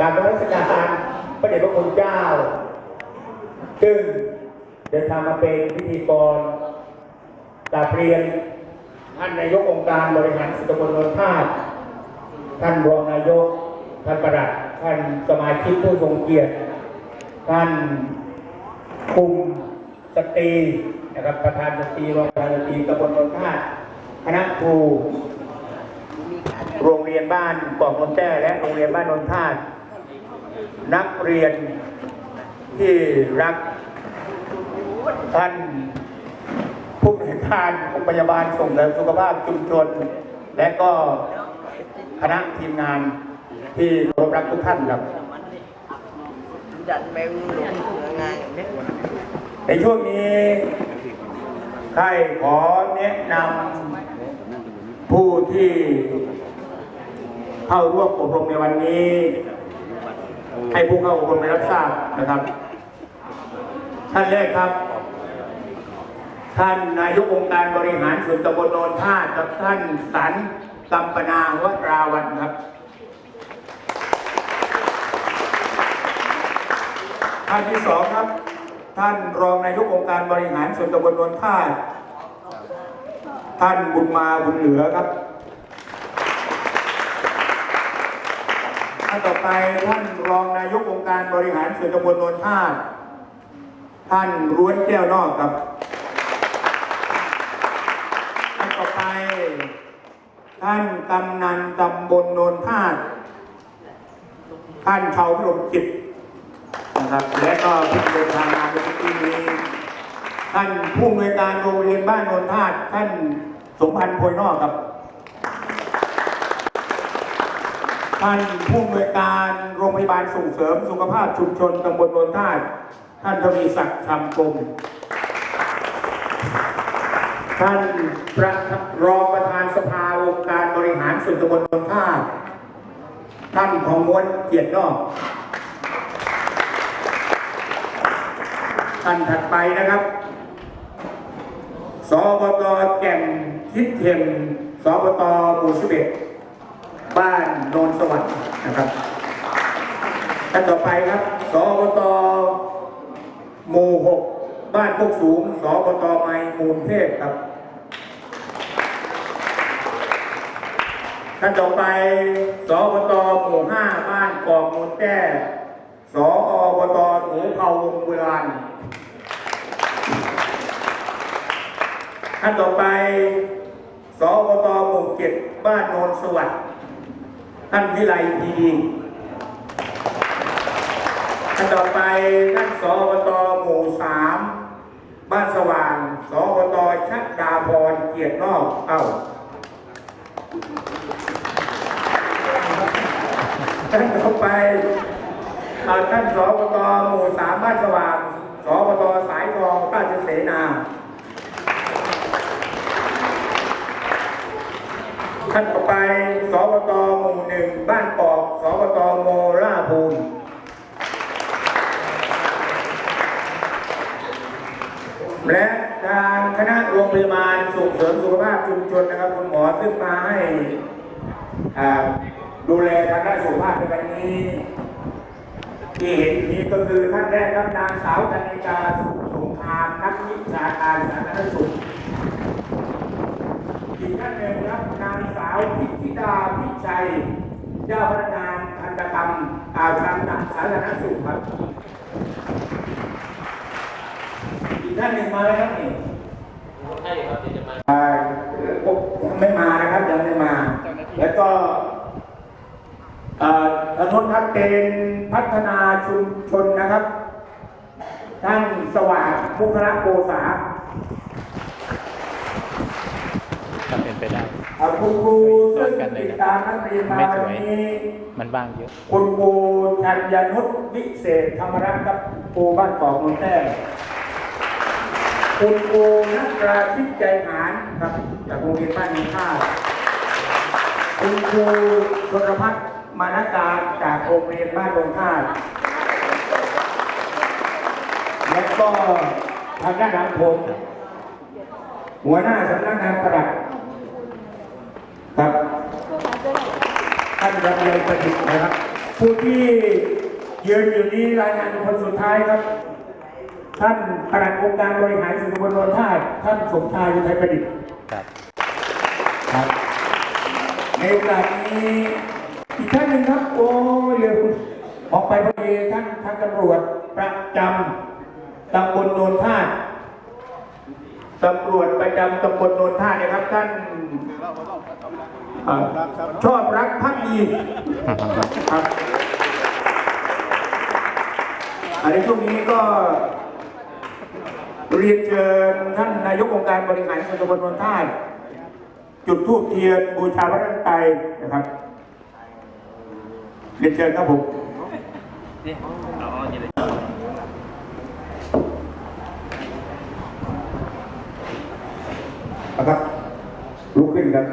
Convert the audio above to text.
กรารนมัสการพระเดชพระคุณเจ้า ซึ่งเดินทางมาเป็นพิธีกรกราบเรียนท่านนายกองค์การบริหารส่วนตำบลนนทาตท่านรองนายก ท่านประหลัด ท่านสมาชิกผู้ทรงเกียรติ ท่านคุมสตรีนะครับประธานสตรีรองประธานสตรีตำบลนนทาตคณะครูโรงเรียนบ้านกอกนนแต้และโรงเรียนบ้านนนทาต นักเรียนที่รักท่านผู้บริการโรงพยาบาลส่งเสริมสุขภาพชุมชน และก็คณะทีมงานที่รพรักทุกท่านครับในช่วงนี้ค่ายขอแนะนำผู้ที่เข้าร่วมอบรมในวันนี้ ให้ผู้เข้าอบรมได้รับทราบนะครับ ท่านแรกครับ ท่านนายกองค์การบริหารส่วนตำบลโนนท่ากับท่านสันกัมปนาวราวันครับ ท่านที่สองครับ ท่านรองนายกองค์การบริหารส่วนตำบลนนท่าท่านบุญมาบุญเหลือครับ ต่อไปท่านรองนายกองค์การบริหารส่วนตำบลนนท่าท่านร้วนแก้วนอกครับท่านต่อไป ท่านกำนันตำบลโนนท่าท่านชาวพรมจิตนะครับ และก็ที่เดินทางมาในที่นี้ท่านผู้อำนวยการโรงเรียนบ้านโนนทาท่านสมพันธ์โพยนอกครับ ท่านผู้อำนวยการโรงพยาบาลส่งเสริมสุขภาพชุมชนตำบลโนนท่าท่านทวีศักดิ์ชำกรมท่านประรองประธานสภาองค์การบริหารส่วนตำบลโนนท่าท่านทองม้วนเกียรตินอก ท่านถัดไปนะครับ สบตแก่นทิศเทมสบตหมู่สิบเอ็ด บ้านโนนสวัสดิ์นะครับท่านต่อไปครับสบตหมู่หกบ้านพวกสูงสบตไมมูลเทพครับ ท่านต่อไปสบตหมู่ห้าบ้านกอกมูลแก้สอบตหนูเผาวงโบราณท่านต่อไป สอบตหมู่เจ็ดบ้านโนนสวัสดิ์ ท่านวิไลพีท่านต่อไปท่านสอบตหมู่สามบ้านสว่างสอบตชักดาพรเกียรตินอกเอ้าท่านต่อไปอท่านสอบตหมู่สามบ้านสว่างสอบตสายทองราชเสนา ท่านต่อไป สวตหมู่หนึ่งบ้านกอก สวตโมราภูลและทางคณะโรงพยาบาลส่งเสริมสุขภาพชุมชนนะครับคุณหมอซึ่งมาให้ดูแลทางด้านสุขภาพในวันนี้ ที่เห็นนี้ก็คือท่านแรกครับนางสาวธนิกาสุขสงครามนักวิชาการสาธารณสุข อีกท่านหนึ่งครับนางสาวพิธิดาพิชัย เจ้าพนักงานทันตกรรมอาชันสาธารณสุขครับ อีกท่านหนึ่งมาแล้วครับนี่ใช่ครับที่จะมาอ่ายังไม่มานะครับยังไม่มา แล้วก็ถนนทัพเป็นพัฒนาชุมชนนะครับท่านสว่างมุขระโกษา ถ้าเป็นไปได้อ่าคุณครูซึ่งติดตามนักเรียนมาไม่สวัวยนนี้มันบ้างเยอะ คุณครูชัญญนุชวิเศษธรรมรัตน์ครับครูบ้านกอกนนแต้คุณครูนักราชิตใจหารครับจากโรงเรียนบ้านมีค่าคุณครูชนพัฒน์มานการจากโรงเรียนบ้านดงท่าตุและก็ทางด้านหลังผมหัวหน้าสำนักงานป ระดับครับท่านดำเนินประดิษฐ์นะครับ ผู้ที่ยืนอยู่นี้รายงานเป็นคนสุดท้ายครับ ท่านประหลัดองค์การบริหารส่วนตำบลโนนท่าท่านสมชายอุทัยประดิษฐ์ครับครับในโอกาสนี้อีกท่านหนึ่งครับ โอ้ยเรือคุณออกไปพอดีท่านท่านตำรวจประจำตำบลโนนท่าตำรวจประจำตำบลโนนท่าเนี่ยครับ ท่าน เอ่อชอบรักภักดีครับอันในช่วงนี้ก็ เรียนเชิญท่านนายกองค์การบริหารส่วนตำบลนนท่าจุดธูปเทียนบูชาพระรัตนตรัยนะครับ เรียนเชิญครับผมนะครับลุกขึ้นครับ